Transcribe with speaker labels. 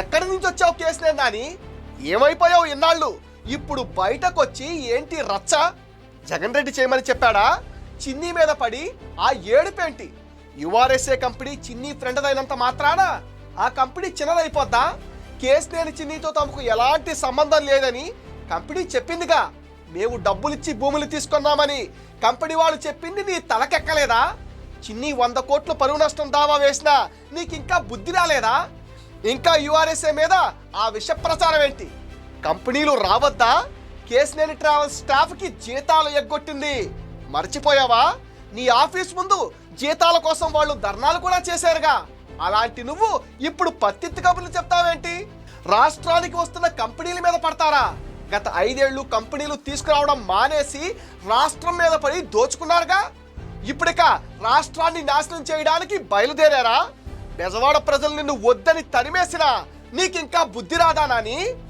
Speaker 1: ఎక్కడి నుంచి వచ్చావు కేసునే నాని ఏమైపోయావు ఇన్నాళ్ళు? ఇప్పుడు బయటకొచ్చి ఏంటి రచ్చ? జగన్ రెడ్డి చేయమని చెప్పాడా? చిన్ని మీద పడి ఆ ఏడుపేంటి? యుఆర్ఎస్ఏ కంపెనీ చిన్ని ఫ్రెండ్ మాత్రానా? మాత్రాన ఆ కంపెనీ చిన్నదైపోద్దా? కేసునేని చిన్నితో తమకు ఎలాంటి సంబంధం లేదని కంపెనీ చెప్పిందిగా. మేము డబ్బులిచ్చి భూములు తీసుకున్నామని కంపెనీ వాళ్ళు చెప్పింది నీ తలకెక్కలేదా? చిన్ని వంద కోట్లు పరువు నష్టం దావా వేసినా నీకింకా బుద్ధి రాలేదా? ఇంకా యుఆర్ఎస్ఏ మీద ఆ విష ప్రచారం ఏంటి? కంపెనీలు రావద్దా? కేసినేని ట్రావెల్స్ స్టాఫ్కి జీతాలు ఎగ్గొట్టింది. మర్చిపోయావా? నీ ఆఫీస్ ముందు జీతాల కోసం వాళ్ళు ధర్నాలు కూడా చేశారుగా. అలాంటి నువ్వు ఇప్పుడు పత్తిత్తి కబుర్లు చెప్తావేంటి? రాష్ట్రానికి వస్తున్న కంపెనీల మీద పడతారా? గత ఐదేళ్ళు కంపెనీలు తీసుకురావడం మానేసి రాష్ట్రం మీద పడి దోచుకున్నారుగా? ఇప్పుడిక రాష్ట్రాన్ని నాశనం చేయడానికి బయలుదేరారా? బెజవాడ ప్రజలు నిన్ను వద్దని తరిమేసినా నీకింకా బుద్ధి రాదా నాని?